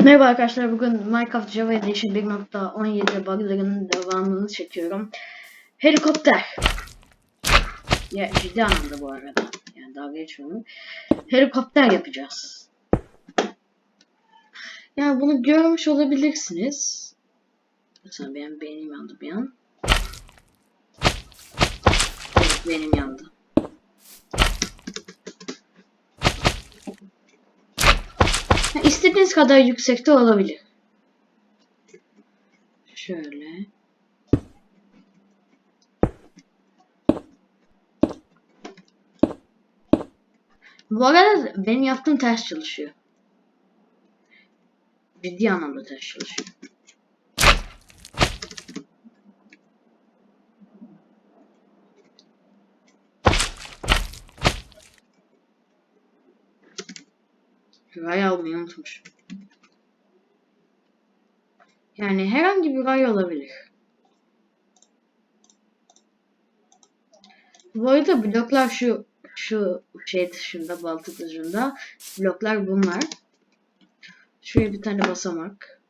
Merhaba arkadaşlar bugün Minecraft Java Edition 1.17 buglarının devamını çekiyorum. Helikopter. Ya ciddi anlamda bu arada. Yani dalga geçmiyorum. Helikopter yapacağız. Yani bunu görmüş olabilirsiniz. Mesela benim beynim yandı bir an. Benim yandı. İstediğiniz kadar yüksekte olabilir. Şöyle. Bu arada benim yaptığım ters çalışıyor. Ciddi anlamda ters çalışıyor. Ray almayı unutmuş. Yani herhangi bir ray olabilir. Bu arada bloklar şu şu şey dışında, balta dışında bloklar bunlar. Şuraya bir tane basamak.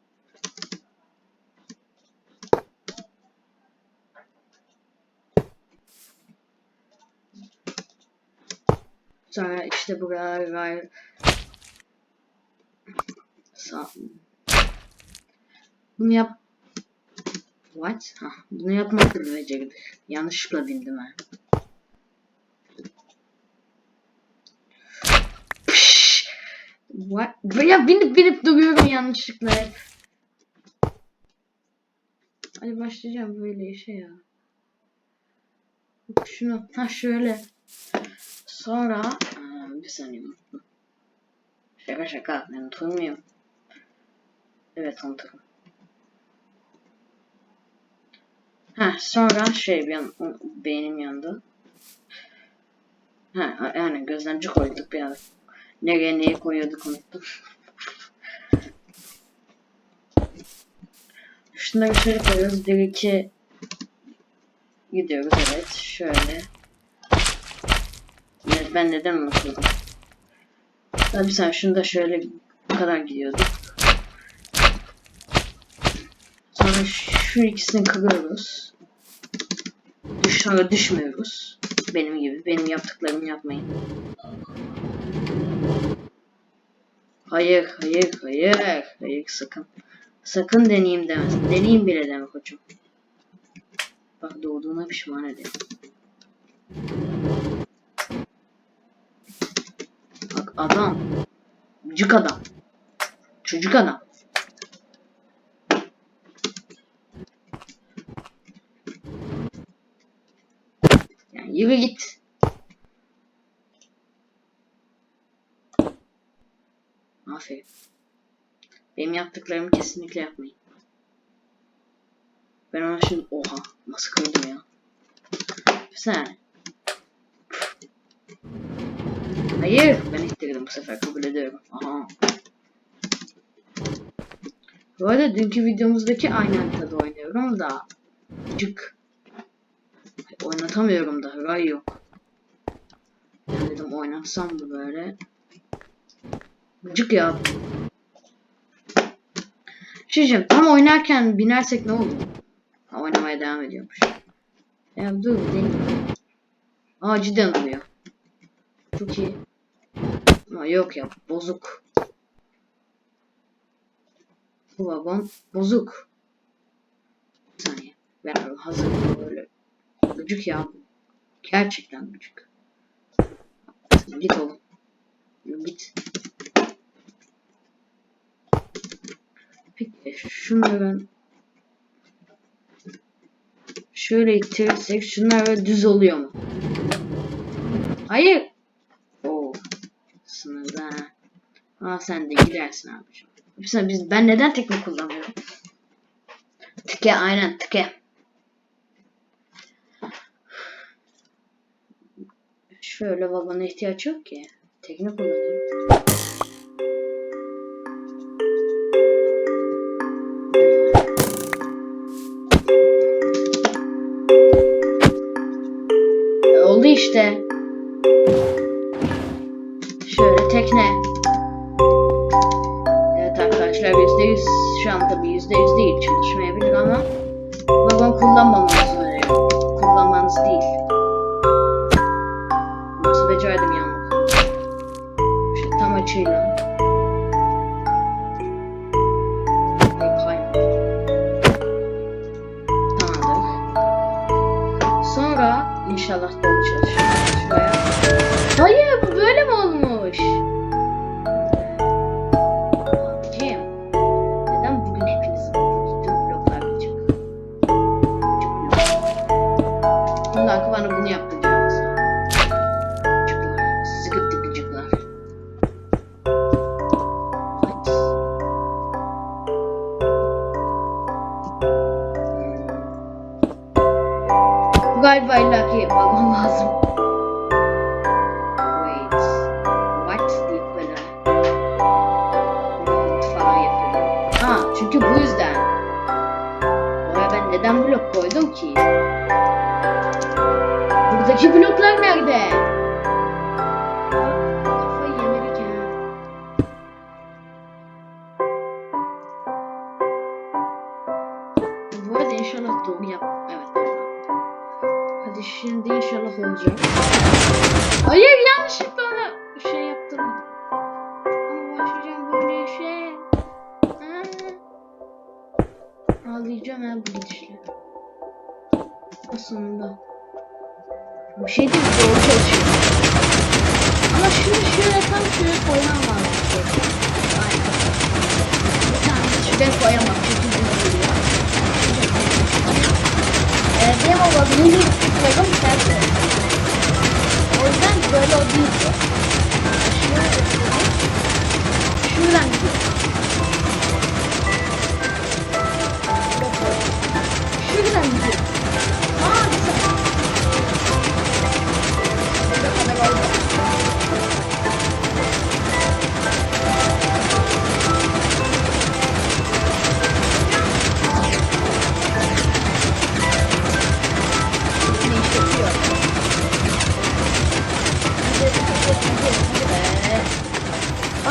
Sonra işte buraya ray Sağ Bunu yap What? Ha, bunu yapmak beceridir. Yanlışlıkla bindim ha. What? Ya binip binip duruyorum yanlışlıkla. Hadi başlayacağım böyle işe ya. Şunu, ha şöyle. Sonra, aa, bir saniye. Şaka şaka, ben unutur Evet unuturum. Ha sonra şey bir an beynim yandı. Ha yani gözlemci koyduk bir an. Nereye neyi koyuyorduk unuttum. Şunları şöyle koyuyoruz. 1 2 gidiyoruz evet. Şöyle. Evet, ben neden unuttum? Tabii sen şunu da şöyle bu kadar gidiyorduk. Sonra şu ikisini kırıyoruz. Sonra düşmüyoruz. Benim gibi. Benim yaptıklarımı yapmayın. Hayır, hayır, hayır. Hayır sakın. Sakın deneyeyim demez. Deneyeyim bile deme koçum. Bak doğduğuna pişman ederim. Bak adam. Cık adam. Çocuk adam. Yani yürü git. Aferin. Benim yaptıklarımı kesinlikle yapmayın. Ben ona şimdi oha nasıl kırdım ya. Sen. Hayır ben ittirdim bu sefer kabul ediyorum. Aha. Bu arada dünkü videomuzdaki aynı haritada oynuyorum da cık oynatamıyorum da ray yok. Yani dedim oynatsam mı böyle. Gıcık ya. Şişim tam oynarken binersek ne olur? Ha, oynamaya devam ediyormuş. Ya dur deneyim. Aa cidden oluyor. Çok iyi. Ama yok ya bozuk. Bu vagon bozuk. Bir saniye. Ben hazır böyle. Gıcık ya. Gerçekten gıcık. Git oğlum. Git. Peki şunları şöyle ittirirsek şunlar böyle düz oluyor mu? Hayır. Oo. Sınırda. Aa sen de gidersin abiciğim. Biz ben neden tekne kullanıyorum? Tike aynen tike. Şöyle vagona ihtiyaç yok ki. Tekne kullanayım. E, Oldu işte. Nasıl becerdim yalnız. Şu tam açıyla. Sonra inşallah doğru çalışır. Hayır bu böyle mi olmuş? Bundan bana bunu yaptıracağım neden blok koydum ki? Buradaki bloklar nerede? Ha. Ağlayacağım ya bu gidişle. O sonunda. Bir şey değil? Doğru çalışıyor. Ama şunu şöyle tam şöyle koymam lazım. Aynen. Bir tane şuraya koyamam. Çünkü duruyor. Ee, benim o vazgeçim tutmadım ters. O yüzden böyle o değildi. Şöyle yapıyorum. Şuradan gidiyor.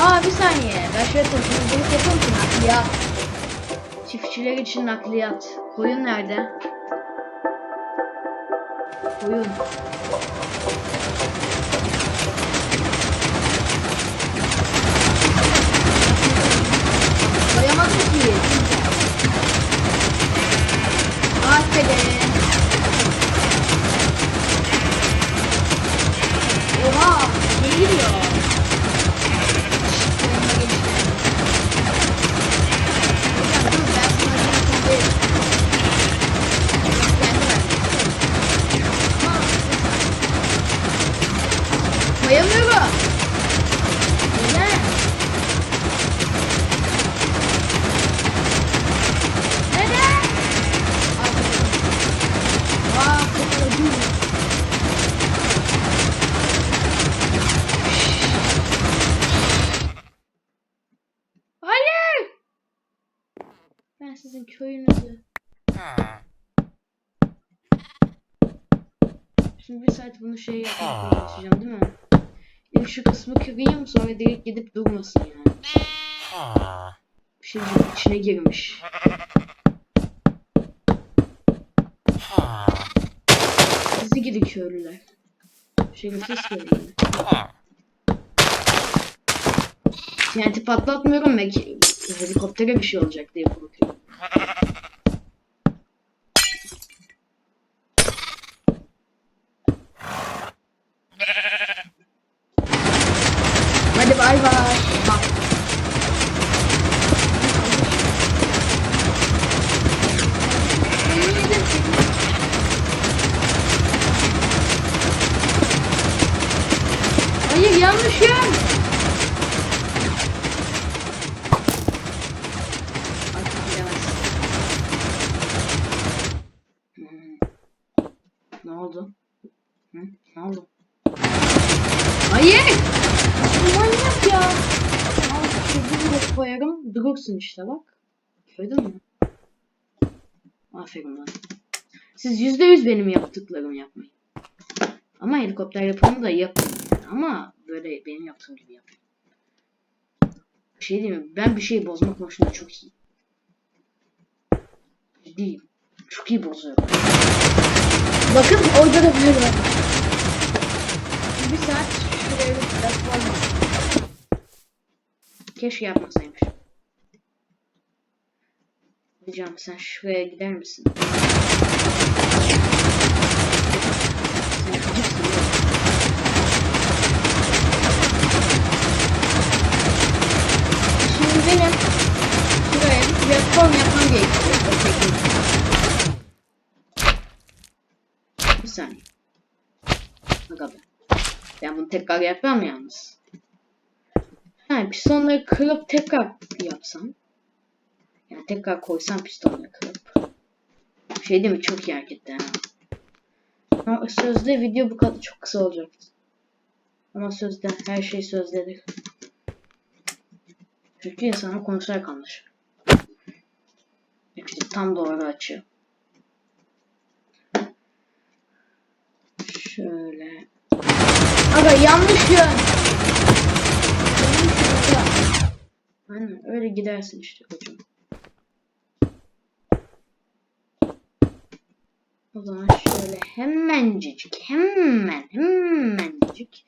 Aa bir saniye. Ben şöyle taşımacılık yapayım ki nakliyat. Çiftçiler için nakliyat. Koyun nerede? Koyun. Koyamadım ki. Aferin. Oha! Sizin köyünüzü. Şimdi bir saat bunu şey yapmaya çalışacağım değil mi? İlk şu kısmı kırayım sonra direkt gidip durmasın yani. Bir şey içine girmiş. Hızlı gidin köylüler. Şerefsiz köylüler. TNT patlatmıyorum belki helikoptere bir şey olacak diye korkuyorum. Hadi bay bay. Bak. Hayır yanlış yer. Artık gidemezsin. Hmm. Ne oldu? Hı? Ne oldu? Hayır! Bu Manyak ya. Al şunu da Durursun işte bak. Gördün mü? Aferin lan. Siz yüzde yüz benim yaptıklarımı yapmayın. Ama helikopter yapımı da yapın. Ama böyle benim yaptığım gibi yapın. Bir şey diyeyim mi? Ben bir şeyi bozmak konusunda çok iyi. Ciddiyim. Çok iyi bozuyorum. Bakın orada da bir var. Bir saat şuraya bir. Keşke yapmasaymış. Hocam sen şuraya gider misin? Şimdi benim şuraya bir platform yapmam gerekiyor. Bir saniye. Ben bunu tekrar yapmam yalnız. Ha pistonları kırıp tekrar yapsam. Yani tekrar koysam pistonları kırıp. Şey değil mi? Çok iyi hareketler ha. Ama sözde video bu kadar çok kısa olacak. Ama sözde her şey sözdedir. Çünkü insana konuşarak anlaşır. İşte tam doğru açı. Şöyle. Aga yanlış yön. Aynen öyle gidersin işte koçum. O zaman şöyle hemencik hemen hemencik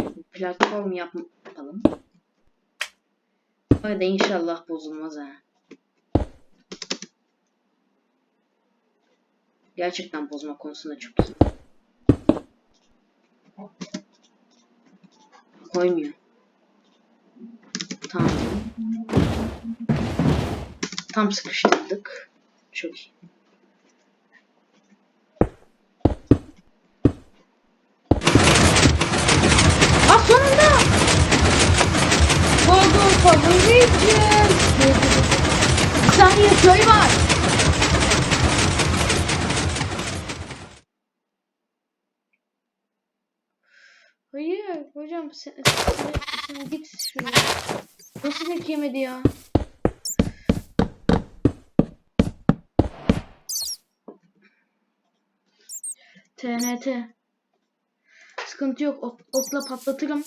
bir platform yapalım. Öyle inşallah bozulmaz ha. Gerçekten bozma konusunda çok iyi. Koymuyor. Tamam. Tam sıkıştırdık. Çok iyi. Favoricim! Bir saniye köy var. Hayır hocam sen, sen, sen git şuraya. Nasıl tek yemedi ya? TNT. Sıkıntı yok. Ok, okla patlatırım.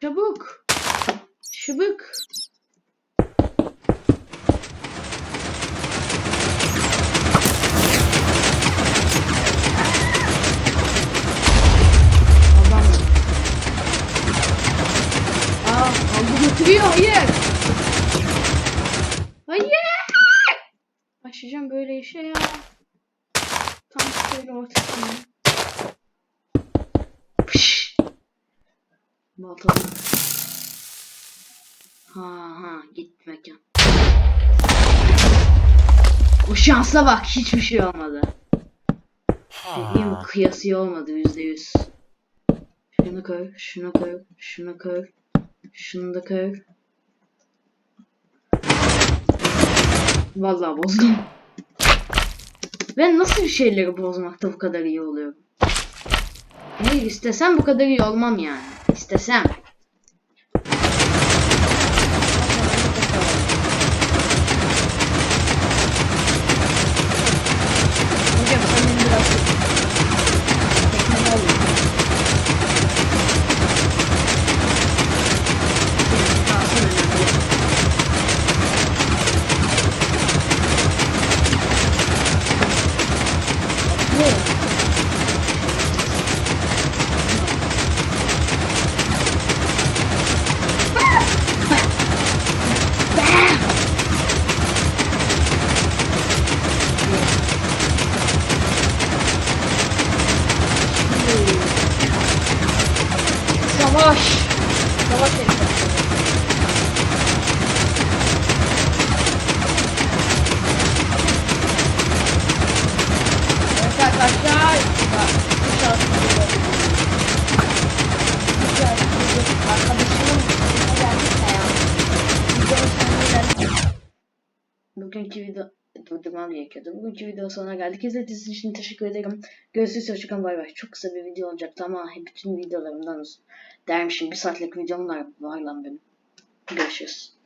Çabuk. Çabuk. Götürüyor. Hayır. Hayır. Başlayacağım böyle işe ya. Tam şöyle ortasına. Pış. Baltalı. Ha ha gitti mekan. O şansa bak hiçbir şey olmadı. Dediğim kıyası olmadı yüzde yüz. Şunu koy, şunu koy, şunu koy, şunu da koy. Vallahi bozdum. Ben nasıl bir şeyleri bozmakta bu kadar iyi oluyorum? Hayır istesem bu kadar iyi olmam yani. İstesem. Hocam sen beni alayım. Kalsın önemli. Bu. Savaş. Savaş edeceğiz. Evet arkadaşlar. Bak, bu şanslı bir Arkadaşımın gelmiş ya. Videonun sonuna geldik. Bugünkü video durdurmam gerekiyordu. Bugünkü video sonuna geldik. İzlediğiniz için teşekkür ederim. Görüşürüz. Hoşçakalın. Bay bay. Çok kısa bir video olacaktı ama bütün videolarımdan dermişim. Bir saatlik videom var, var lan benim. Görüşürüz.